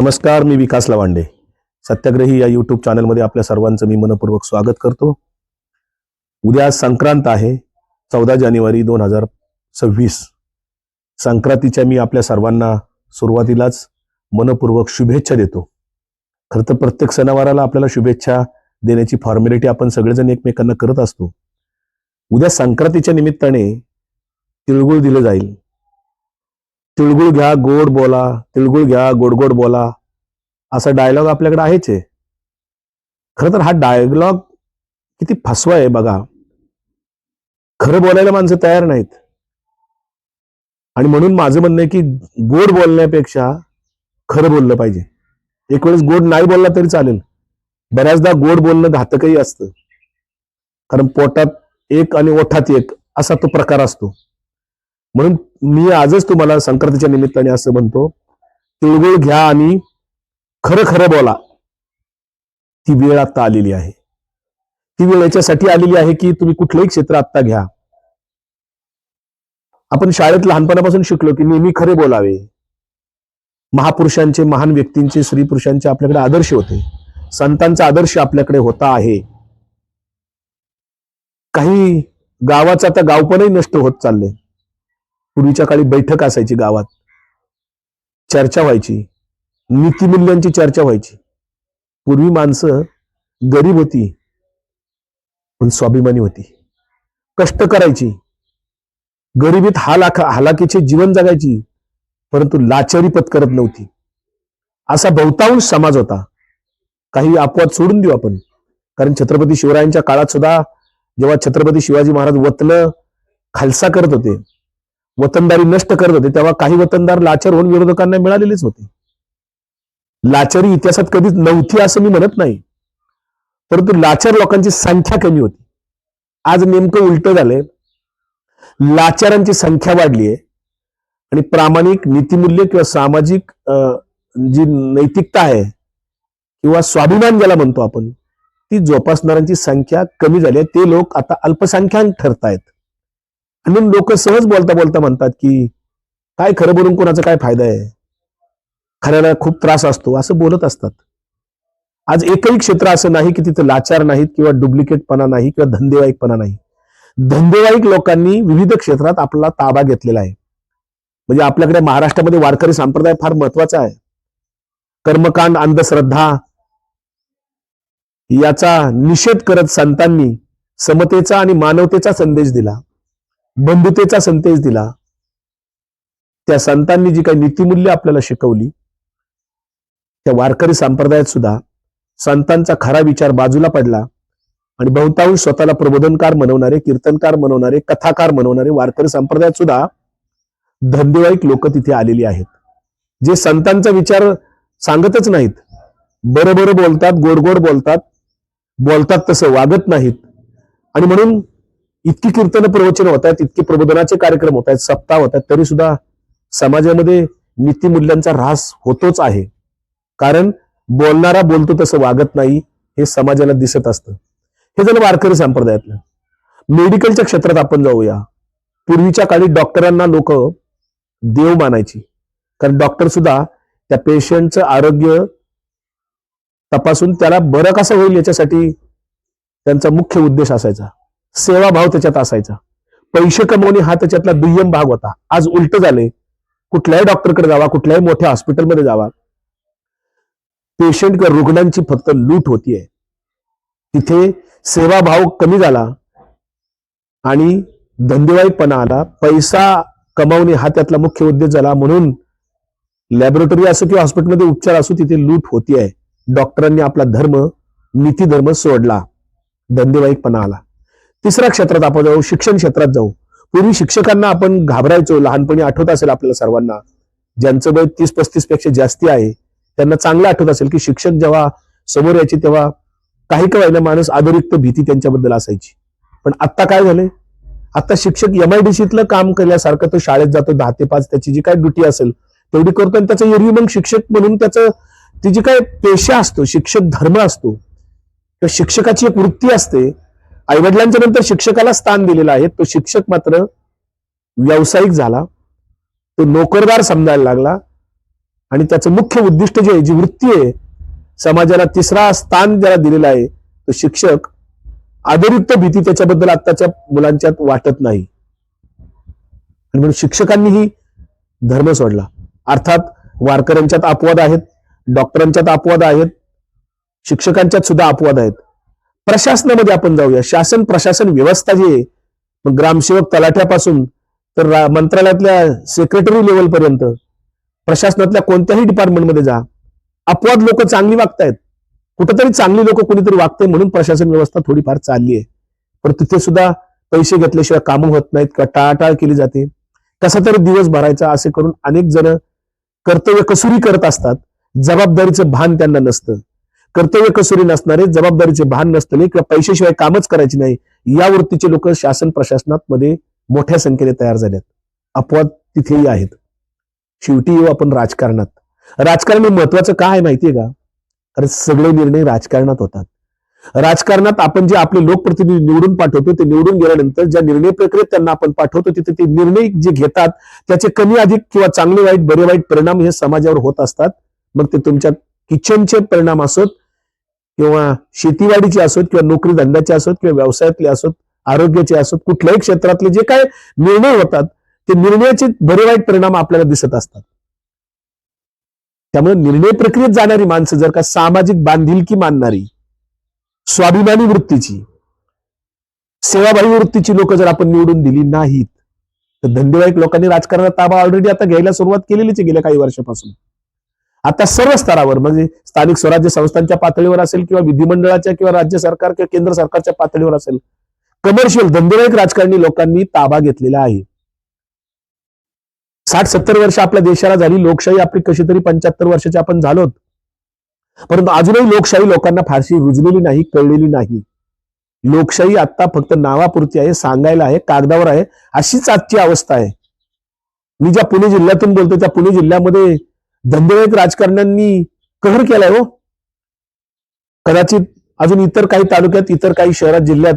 नमस्कार मी विकास लवांडे. सत्याग्रही या यूट्यूब चॅनलमध्ये आपल्या सर्वांचं मी मनपूर्वक स्वागत करतो. उद्या संक्रांत आहे चौदा जानेवारी दोन हजार सव्वीस. संक्रांतीच्या मी आपल्या सर्वांना सुरुवातीलाच मनपूर्वक शुभेच्छा देतो. खरं तर प्रत्येक सणावाराला आपल्याला शुभेच्छा देण्याची फॉर्मॅलिटी आपण सगळेजण एकमेकांना करत असतो. उद्या संक्रांतीच्या निमित्ताने तिळगुळ दिलं जाईल. तिळगुळ घ्या गोड बोला तिळगुळ घ्या गोड गोड बोला. असा डायलॉग आपल्याकडे आहेच आहे. खरं तर हा डायलॉग किती फसवा आहे बघा. खरं बोलायला माणसं तयार नाहीत. आणि म्हणून माझं म्हणणं आहे की गोड बोलण्यापेक्षा खरं बोललं पाहिजे. एक वेळेस गोड नाही बोलला तरी चालेल. बऱ्याचदा गोड बोलणं घातकही असतं. कारण पोटात एक आणि ओठात एक असा तो प्रकार असतो. म्हणून मी आजच तुम्हाला संक्रांतीच्या निमित्ताने असं म्हणतो तिळगुळ घ्या आणि खरं खरं बोला. ती वेळ आता आलेली आहे. ती वेळ याच्यासाठी आलेली आहे की तुम्ही कुठलंही क्षेत्र आत्ता घ्या. आपण शाळेत लहानपणापासून शिकलो की नेहमी खरे बोलावे. महापुरुषांचे महान व्यक्तींचे स्त्री पुरुषांचे आपल्याकडे आदर्श होते. संतांचा आदर्श आपल्याकडे होता आहे. काही गावाचं आता गावपणही नष्ट होत चालले पूर्वीच्या काळी बैठक असायची गावात. चर्चा व्हायची. नीतिमूल्यांची चर्चा व्हायची. पूर्वी माणसं गरीब होती पण स्वाभिमानी होती. कष्ट करायची. गरिबीत हालाख हालाकीचे जीवन जगायची परंतु लाचारी पत्करत नव्हती. असा बहुतांश समाज होता. काही अपवाद सोडून देऊ आपण. कारण छत्रपती शिवरायांच्या काळात सुद्धा जेव्हा छत्रपती शिवाजी महाराज वतन खालसा करत होते वतनदारी नष्ट करत होते तेव्हा काही वतनदार लाचार होऊन विरोधकांना मिळालेलेच होते. लाचारी इतिहासात कधीच नव्हती असं मी म्हणत नाही. परंतु लाचार लोकांची संख्या कमी होती. आज नेमकं उलट झालंय. लाचारांची संख्या वाढली आहे आणि प्रामाणिक नीतिमूल्य किंवा सामाजिक अं, जी नैतिकता आहे किंवा स्वाभिमान ज्याला म्हणतो आपण ती जोपासणाऱ्यांची संख्या कमी झाली आहे. ते लोक आता अल्पसंख्याक ठरतायत. आणि लोक सहज बोलता बोलता म्हणतात की काय खरं बोलून कोणाचा काय फायदा आहे? खऱ्याला खूप त्रास असतो. असं बोलत असतात. आज एकही क्षेत्र असं नाही की तिथं लाचार नाहीत किंवा डुप्लिकेटपणा नाही किंवा धंदेवाईकपणा नाही. धंदेवाईक लोकांनी विविध क्षेत्रात आपला ताबा घेतलेला आहे. म्हणजे आपल्याकडे महाराष्ट्रामध्ये वारकरी संप्रदाय फार महत्त्वाचा आहे. कर्मकांड अंधश्रद्धा याचा निषेध करत संतांनी समतेचा आणि मानवतेचा संदेश दिला. बंधुतेचा संदेश दिला. त्या संतांनी जी काही नीतिमूल्य आपल्याला शिकवली त्या वारकरी संप्रदायात सुद्धा संतांचा खरा विचार बाजूला पडला आणि बहुतांश स्वतःला प्रबोधनकार म्हणवणारे कीर्तनकार म्हणवणारे कथाकार म्हणवणारे वारकरी संप्रदायात सुद्धा धंदेवाईक लोक तिथे आलेली आहेत. जे संतांचा विचार सांगतच नाहीत. बरोबर बोलतात गोड गोड बोलतात बोलतात तसं वागत नाहीत. आणि म्हणून इतकी कीर्तन प्रवचन होत आहेत इतके प्रबोधनाचे कार्यक्रम होत आहेत सप्ताह होत आहेत तरी सुद्धा समाजामध्ये नीतिमूल्यांचा ऱ्हास होतोच आहे. कारण बोलणारा बोलतो तसं वागत नाही हे समाजाला दिसत असतं. हे झालं वारकरी संप्रदायातलं. मेडिकलच्या क्षेत्रात आपण जाऊया. पूर्वीच्या काळी डॉक्टरांना लोक देव मानायची. कारण डॉक्टर सुद्धा त्या पेशंटचं आरोग्य तपासून त्याला बरं कसं होईल याच्यासाठी त्यांचा मुख्य उद्देश असायचा. सेवाभाव त्याच्यात असायचा. पैसे कमवणे हा त्याच्यातला दुय्यम भाग होता. आज उलट झाले. कुठल्याही डॉक्टरकडे जावा कुठल्याही मोठ्या हॉस्पिटलमध्ये जावा. पेशंट किंवा रुग्णांची फक्त लूट होतीये. तिथे सेवाभाव कमी झाला आणि धंदेवाईपणा आला. पैसा कमावणे हा त्यातला मुख्य उद्देश झाला. म्हणून लॅबोरेटरी असो किंवा हॉस्पिटलमध्ये उपचार असो तिथे लूट होतीये. डॉक्टरांनी आपला धर्म नीती धर्म सोडला. धंदेवाईकपणा आला. तिसऱ्या क्षेत्रात आपण जाऊ शिक्षण क्षेत्रात जाऊ. पूर्वी शिक्षकांना आपण घाबरायचो लहानपणी आठवत असेल आपल्याला सर्वांना. ज्यांचं वय तीस पस्तीसपेक्षा जास्ती आहे त्यांना चांगलं आठवत असेल की शिक्षक जेव्हा समोर यायचे तेव्हा काही का व्हायला माणूस आदरिक्त भीती त्यांच्याबद्दल असायची. पण आता काय झालंय? आता शिक्षक एमआयडीसीतलं काम केल्यासारखं तो शाळेत जातो दहा ते पाच त्याची जी काय ड्युटी असेल तेवढी करतो आणि त्याचं एरवी मग शिक्षक म्हणून त्याचं ती जी काय पेशा असतो शिक्षक धर्म असतो किंवा शिक्षकाची एक वृत्ती असते आईवडिलांच्या नंतर शिक्षकाला स्थान दिलेलं आहे. तो शिक्षक मात्र व्यावसायिक झाला. तो नोकरदार समजायला लागला. आणि त्याचं मुख्य उद्दिष्ट जे आहे जी वृत्ती आहे समाजाला तिसरा स्थान ज्याला दिलेला आहे तो शिक्षक आदरयुक्त भीती त्याच्याबद्दल आत्ताच्या मुलांच्यात वाटत नाही. आणि म्हणून शिक्षकांनीही धर्म सोडला. अर्थात वारकऱ्यांच्यात अपवाद आहेत डॉक्टरांच्यात अपवाद आहेत शिक्षकांच्यात सुद्धा अपवाद आहेत. प्रशासनामध्ये आपण जाऊया. शासन प्रशासन व्यवस्था जी आहे मग ग्रामसेवक तलाठ्यापासून तर मंत्रालयातल्या सेक्रेटरी लेवल पर्यंत प्रशासनातल्या कोणत्याही डिपार्टमेंटमध्ये जा. अपवाद लोक चांगली वागतायत. कुठंतरी चांगली लोक कोणीतरी वागते म्हणून प्रशासन व्यवस्था थोडीफार चालली आहे. पण तिथे सुद्धा पैसे घेतल्याशिवाय कामं होत नाहीत किंवा टाळाटाळ केली जाते. कसा तरी दिवस भरायचा असे करून अनेक जण कर्तव्य कसुरी करत असतात. जबाबदारीचं भान त्यांना नसतं. कर्तव्य कसुरी नसणारे जबाबदारीचे भान नसताना किंवा पैशाशिवाय कामच करायचे नाही या वृत्तीचे लोक शासन प्रशासनात मध्ये मोठ्या संख्येने तयार झालेत. अपवाद तिथेही आहेत. शेवटी येऊ आपण राजकारणात. राजकारण हे महत्वाचं काय आहे माहितीये का? कारण सगळे निर्णय राजकारणात होतात. राजकारणात आपण जे आपले लोकप्रतिनिधी निवडून पाठवतो ते निवडून गेल्यानंतर ज्या निर्णय प्रक्रियेत त्यांना आपण पाठवतो तिथे ते निर्णय जे घेतात त्याचे कमी अधिक किंवा चांगले वाईट बरे वाईट परिणाम हे समाजावर होत असतात. मग ते तुमच्या किचनचे परिणाम असोत किंवा शेतीवाडीचे असोत किंवा नोकरी धंद्याचे असोत किंवा व्यवसायातले असोत आरोग्याचे असोत कुठल्याही क्षेत्रातले जे काय निर्णय होतात ते निर्णयाचे बरे वाईट परिणाम आपल्याला दिसत असतात. त्यामुळे निर्णय प्रक्रियेत जाणारी माणसं जर का सामाजिक बांधिलकी मानणारी स्वाभिमानी वृत्तीची सेवाभावी वृत्तीची लोक जर आपण निवडून दिली नाहीत तर धंदेवाईक लोकांनी राजकारणात ताबा ऑलरेडी आता घ्यायला सुरुवात केलेलीच आहे गेल्या काही वर्षापासून. आता सर्व स्तरावर म्हणजे स्थानिक स्वराज्य संस्थांच्या पातळीवर असेल किंवा विधिमंडळाच्या किंवा राज्य सरकार किंवा केंद्र सरकारच्या पातळीवर असेल कमर्शियल धंदेवाईक राजकारणी लोकांनी ताबा घेतलेला आहे. साठ सत्तर वर्ष आपल्या देशाला झाली लोकशाही आपली कशी तरी पंच्याहत्तर वर्षाची आपण झालोत. परंतु अजूनही लोकशाही लोकांना फारशी रुजलेली नाही कळलेली नाही. लोकशाही आता फक्त नावापुरती आहे सांगायला आहे कागदावर आहे अशीच आजची अवस्था आहे. मी ज्या पुणे जिल्ह्यातून बोलतो त्या पुणे जिल्ह्यामध्ये धंदेवाईक राजकारण्यांनी कहर केलाय हो. कदाचित अजून इतर काही तालुक्यात इतर काही शहरात जिल्ह्यात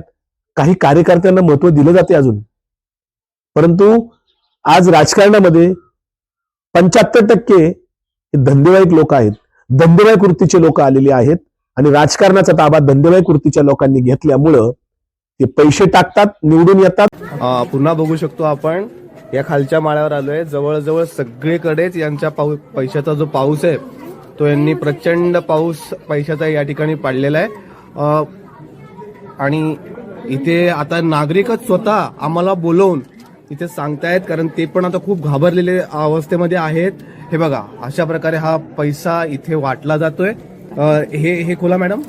काही कार्यकर्त्यांना महत्त्व दिलं जाते अजून. परंतु आज राजकारणामध्ये पंच्याहत्तर टक्के धंदेवाईक लोक आहेत. धंदेवाई कृतीचे लोक आलेले आहेत आणि राजकारणाचा ताबा धंदेवाई कृतीच्या लोकांनी घेतल्यामुळं ते पैसे टाकतात निवडून येतात. पुन्हा बघू शकतो आपण. या खालच्या माळ्यावर आलोय. जवळजवळ सगळीकडेच यांच्या पाऊ पैशाचा जो पाऊस आहे तो यांनी प्रचंड पाऊस पैशाचा या ठिकाणी पाडलेला आहे. आणि इथे आता नागरिकच स्वतः आम्हाला बोलवून इथे सांगतायत कारण ते पण आता खूप घाबरलेले अवस्थेमध्ये आहेत. हे बघा अशा प्रकारे हा पैसा इथे वाटला जातोय. हे हे खोला मॅडम?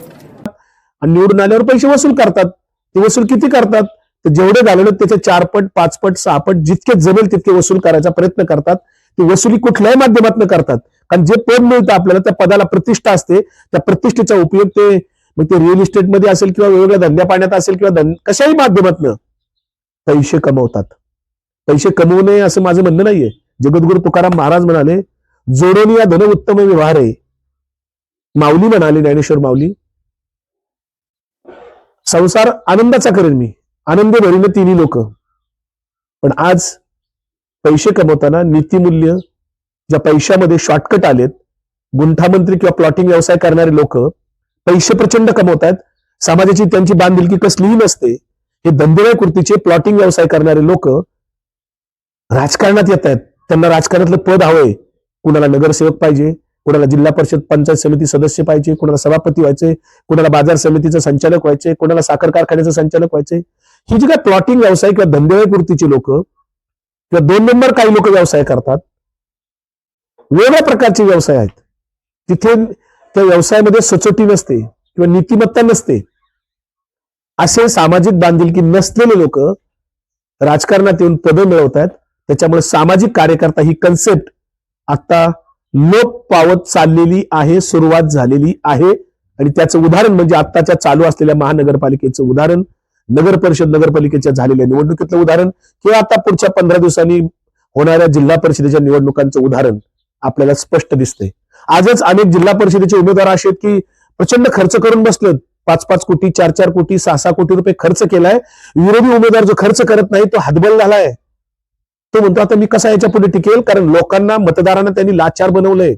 निवडून आल्यावर पैसे वसूल करतात. ते वसूल किती करतात? तर जेवढे झालेले त्याचे चार पट पाच पट सहा पट जितके जमेल तितके वसूल करायचा प्रयत्न करतात. ती वसुली कुठल्याही माध्यमातून करतात. कारण जे पद मिळतं आपल्याला त्या पदाला प्रतिष्ठा असते. त्या प्रतिष्ठेचा उपयोग ते मग ते रिअल इस्टेटमध्ये असेल किंवा वेगवेगळ्या धंद्या पाण्यात असेल किंवा कशाही माध्यमातून पैसे कमवतात. पैसे कमवू नये असं माझं म्हणणं नाहीये. जगद्गुरु तुकाराम महाराज म्हणाले जोडोनी या धन उत्तम व्यवहार आहे. माऊली म्हणाले ज्ञानेश्वर माऊली संसार आनंदाचा करेन मी. आनंद भरीन तिन्ही लोक. पण आज पैसे कमवताना नीतिमूल्य ज्या पैशामध्ये शॉर्टकट आलेत गुंठामंत्री किंवा प्लॉटिंग व्यवसाय करणारे लोक पैसे प्रचंड कमवत आहेत समाजाची त्यांची बांधिलकी कसलीही नसते. हे धंदेवाय कृतीचे प्लॉटिंग व्यवसाय करणारे लोक राजकारणात येत आहेत त्यांना राजकारणातलं पद हवंय. कुणाला नगरसेवक पाहिजे कुणाला जिल्हा परिषद पंचायत समिती सदस्य पाहिजे कुणाला सभापती व्हायचे कुणाला बाजार समितीचं संचालक व्हायचे कुणाला साखर कारखान्याचं संचालक व्हायचे. ही जी काय प्लॉटिंग व्यवसाय किंवा धंदेवाई लोक किंवा दोन नंबर काही लोक व्यवसाय करतात वेगळ्या प्रकारचे व्यवसाय आहेत. तिथे त्या व्यवसायामध्ये सचोटी नसते किंवा नीतिमत्ता नसते. असे सामाजिक बांधिलकी नसलेले लोक राजकारणात येऊन पदं मिळवत आहेत त्याच्यामुळे सामाजिक कार्यकर्ता ही कन्सेप्ट आता लोप पावत चाललेली आहे सुरुवात झालेली आहे. आणि त्याचं उदाहरण म्हणजे आत्ताच्या चालू असलेल्या महानगरपालिकेचं उदाहरण नगर परिषद नगरपालिकेच्या झालेल्या निवडणुकीतलं उदाहरण किंवा आता पुढच्या पंधरा दिवसांनी होणाऱ्या जिल्हा परिषदेच्या निवडणुकांचं उदाहरण आपल्याला स्पष्ट दिसतंय. आजच अनेक जिल्हा परिषदेचे उमेदवार असे आहेत की प्रचंड खर्च करून बसलेत. पाच पाच कोटी चार चार कोटी सहा सहा कोटी रुपये खर्च केलाय. विरोधी उमेदवार जो खर्च करत नाही तो हातबल झालाय. तो म्हणतो आता मी कसा याच्यापुढे टिकेल? कारण लोकांना मतदारांना त्यांनी लाचार बनवलंय.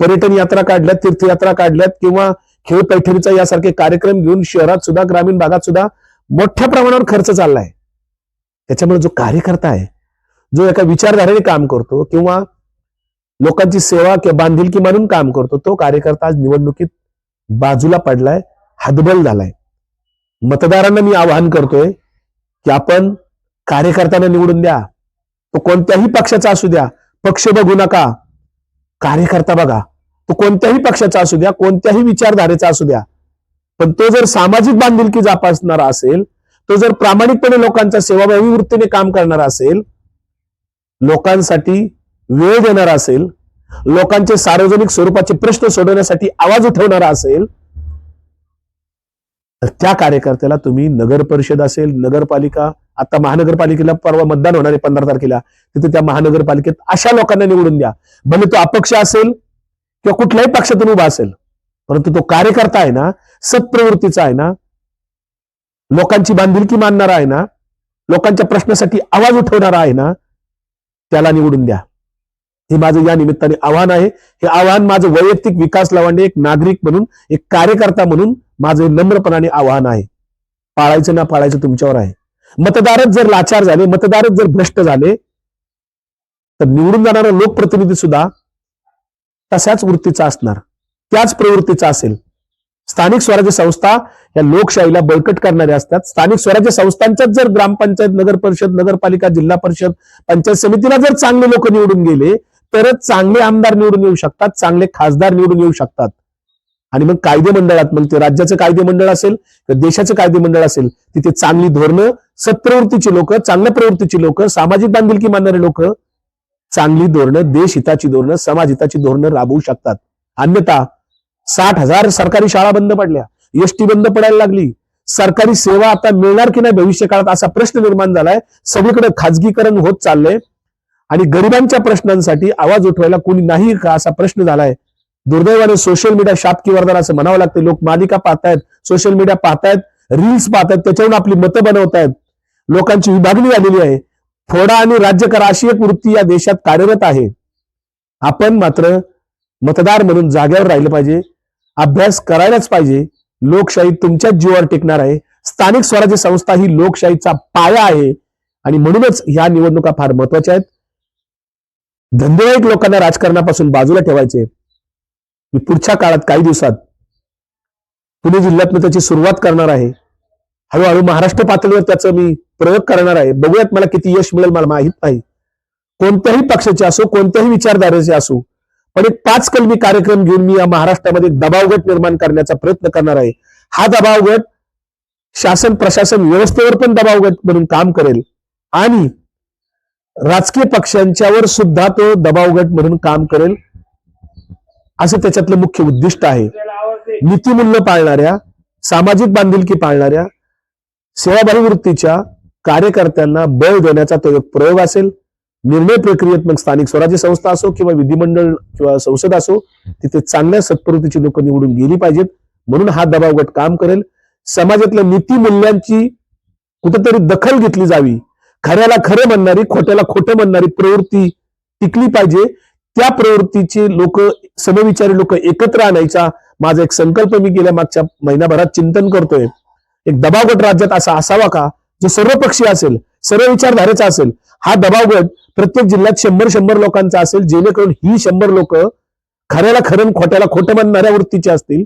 पर्यटन यात्रा काढल्यात तीर्थयात्रा काढल्यात किंवा खेळ पैठणीचा यासारखे कार्यक्रम घेऊन शहरात सुद्धा ग्रामीण भागात सुद्धा मोठ्या प्रमाणावर खर्च चाललाय. त्याच्यामुळे जो कार्यकर्ता आहे जो एका विचारधारेने काम करतो किंवा लोकांची सेवा किंवा बांधिलकी म्हणून काम करतो तो कार्यकर्ता आज निवडणुकीत बाजूला पडलाय हतबल झालाय. मतदारांना मी आवाहन करतोय की आपण कार्यकर्त्यांना निवडून द्या. तो कोणत्याही पक्षाचा असू द्या पक्ष बघू नका. कार्यकर्ता बघा. तो कोणत्याही पक्षाचा असू द्या कोणत्याही विचारधारेचा असू द्या. पण तो जर सामाजिक बांधिलकी जापासणारा असेल तो जर प्रामाणिकपणे लोकांच्या सेवाभावी वृत्तीने काम करणारा असेल लोकांसाठी वेळ देणारा असेल लोकांचे सार्वजनिक स्वरूपाचे प्रश्न सोडवण्यासाठी आवाज उठवणारा असेल तर त्या कार्यकर्त्याला तुम्ही नगर परिषद असेल नगरपालिका आता महानगरपालिकेला परवा मतदान होणार आहे पंधरा तारखेला तिथे त्या महानगरपालिकेत अशा लोकांना निवडून द्या. भले तो अपक्ष असेल किंवा कुठल्याही पक्षातून उभा असेल परंतु तो कार्यकर्ता आहे ना सत्प्रवृत्तीचा आहे ना लोकांची बांधिलकी मानणारा आहे ना लोकांच्या प्रश्नासाठी आवाज उठवणारा आहे ना त्याला निवडून द्या. हे माझं या निमित्ताने आव्हान आहे. हे आव्हान माझं वैयक्तिक विकास लावांडे एक नागरिक म्हणून एक कार्यकर्ता म्हणून माझं नम्रपणाने आव्हान आहे. पाळायचं ना पाळायचं तुमच्यावर आहे. मतदारच जर लाचार झाले मतदारच जर भ्रष्ट झाले तर निवडून जाणारा लोकप्रतिनिधी सुद्धा तशाच वृत्तीचा असणार. त्याच प्रवृत्तीचा असेल. स्थानिक स्वराज्य संस्था या लोकशाहीला बळकट करणाऱ्या असतात. स्थानिक स्वराज्य संस्थांच्याच जर ग्रामपंचायत नगर परिषद नगरपालिका जिल्हा परिषद पंचायत समितीला जर चांगले लोक निवडून गेले तरच चांगले आमदार निवडून येऊ शकतात चांगले खासदार निवडून येऊ शकतात. आणि मग कायदे मंडळात मग ते राज्याचं कायदे मंडळ असेल किंवा देशाचं कायदे मंडळ असेल तिथे चांगली धोरणं सत्प्रवृत्तीची लोक चांगल्या प्रवृत्तीची लोक सामाजिक बांधिलकी मानणारे लोक चांगली धोरणं देश हिताची धोरणं समाज हिताची धोरणं राबवू शकतात. अन्यथा साठ हजार सरकारी शाळा बंद पडल्या एसटी बंद पडायला लागली. सरकारी सेवा आता मिळणार की नाही भविष्य काळात असा प्रश्न निर्माण झालाय. सगळीकडे खाजगीकरण होत चाललंय. आणि गरिबांच्या प्रश्नांसाठी आवाज उठवायला कोणी नाही का असा प्रश्न झालाय. दुर्दैवाने सोशल मीडिया शापकी वरदान असं म्हणावं लागतं लोक मालिका पाहतायत सोशल मीडिया पाहतायत रील्स पाहतायत त्याच्यावरून आपली मतं बनवतायत. लोकांची विभागणी आलेली आहे. फोडा आणि राज्य करा अशी एक वृत्ती या देशात कार्यरत आहे. आपण मात्र मतदार म्हणून जागेवर राहिलं पाहिजे. अभ्यास करायलाच पाहिजे. लोकशाही तुमच्याच जीवावर टिकणार आहे. स्थानिक स्वराज्य संस्था ही लोकशाहीचा पाया आहे. आणि म्हणूनच ह्या निवडणुका फार महत्त्वाच्या आहेत. धंदेवाईक लोकांना राजकारणापासून बाजूला ठेवायचे. मी पुढच्या काळात काही दिवसात पुणे जिल्ह्यात त्याची सुरुवात करणार आहे. हळूहळू महाराष्ट्र पातळीवर त्याचं मी प्रयोग करणार आहे. बघूयात मला किती यश मिळेल मला माहीत नाही. कोणत्याही पक्षाचे असो कोणत्याही विचारधारेचे असो पण एक पाच कलमी कार्यक्रम घेऊन मी या महाराष्ट्रामध्ये दबाव गट निर्माण करण्याचा प्रयत्न करणार आहे. हा दबाव गट शासन प्रशासन व्यवस्थेवर पण दबाव गट म्हणून काम करेल. आणि राजकीय पक्षांच्यावर सुद्धा तो दबाव गट म्हणून काम करेल असं त्याच्यातलं मुख्य उद्दिष्ट आहे. नीतिमूल्य पाळणाऱ्या सामाजिक बांधिलकी पाळणाऱ्या सेवाभावी वृत्तीच्या कार्यकर्त्यांना बळ देण्याचा तो एक प्रयोग असेल निर्णय प्रक्रियेत मग स्थानिक स्वराज्य संस्था असो किंवा विधिमंडळ किंवा संसद असो तिथे चांगल्या सत्प्रवृत्तीची लोक निवडून गेली पाहिजेत. म्हणून हा दबाव गट काम करेल. समाजातल्या नीती मूल्यांची कुठेतरी दखल घेतली जावी. खऱ्याला खरे म्हणणारी खोट्याला खोटं म्हणणारी प्रवृत्ती टिकली पाहिजे. त्या प्रवृत्तीचे लोक समविचारी लोक एकत्र आणायचा माझा एक संकल्प मी गेल्या मागच्या महिनाभरात चिंतन करतोय. एक दबावगट राज्यात असा असावा का? जो सर्वपक्षीय असेल सर्व विचारधारेचा असेल हा दबाव गट प्रत्येक जिल्ह्यात शंभर शंभर लोकांचा असेल जेणेकरून ही शंभर लोक खऱ्याला खरं खोट्याला खोटं म्हणणाऱ्या वृत्तीचे असतील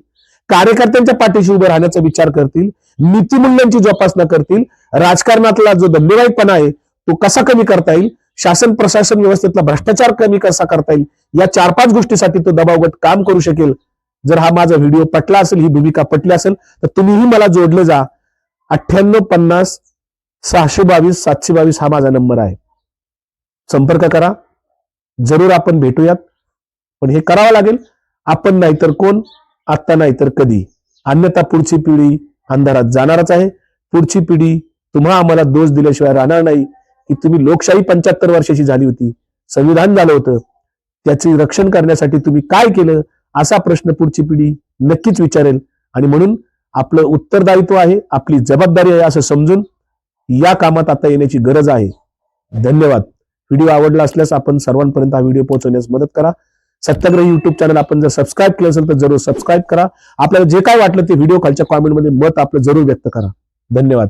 कार्यकर्त्यांच्या पाठीशी उभे राहण्याचा विचार करतील नीतिमूल्यांची जोपासना करतील राजकारणातला जो दंडेवाईपणा आहे तो कसा कमी करता येईल शासन प्रशासन व्यवस्थेतला भ्रष्टाचार कमी कसा करता येईल या चार पाच गोष्टीसाठी तो दबाव गट काम करू शकेल. जर हा माझा व्हिडिओ पटला असेल ही भूमिका पटली असेल तर तुम्हीही मला जोडले जा. अठ्ठ्याण्णव पन्नास सहाशे बावीस सातशे बावीस हा माझा नंबर आहे. संपर्क करा. जरूर आपण भेटूयात. पण हे करावं लागेल. आपण नाहीतर कोण? आत्ता नाहीतर कधी? अन्यथा पुढची पिढी अंधारात जाणारच आहे. पुढची पिढी तुम्हा आम्हाला दोष दिल्याशिवाय राहणार नाही. की तुम्ही लोकशाही पंच्याहत्तर वर्षाची झाली होती. संविधान झालं होतं. त्याचे रक्षण करण्यासाठी तुम्ही काय केलं? असा प्रश्न पुढची पिढी नक्कीच विचारेल. आणि म्हणून आपलं उत्तरदायित्व आहे. आपली जबाबदारी आहे असं समजून या कामात आता येण्याची गरज आहे. धन्यवाद. व्हिडिओ आवडला असल्यास आपण सर्वांपर्यंत हा व्हिडिओ पोहोचवण्यास मदत करा. सत्याग्रह युट्यूब चॅनल आपण जर सबस्क्राईब केलं असेल तर जरूर सबस्क्राईब करा. आपल्याला जे काय वाटलं ते व्हिडिओ खालच्या कॉमेंटमध्ये मत आपलं जरूर व्यक्त करा. धन्यवाद.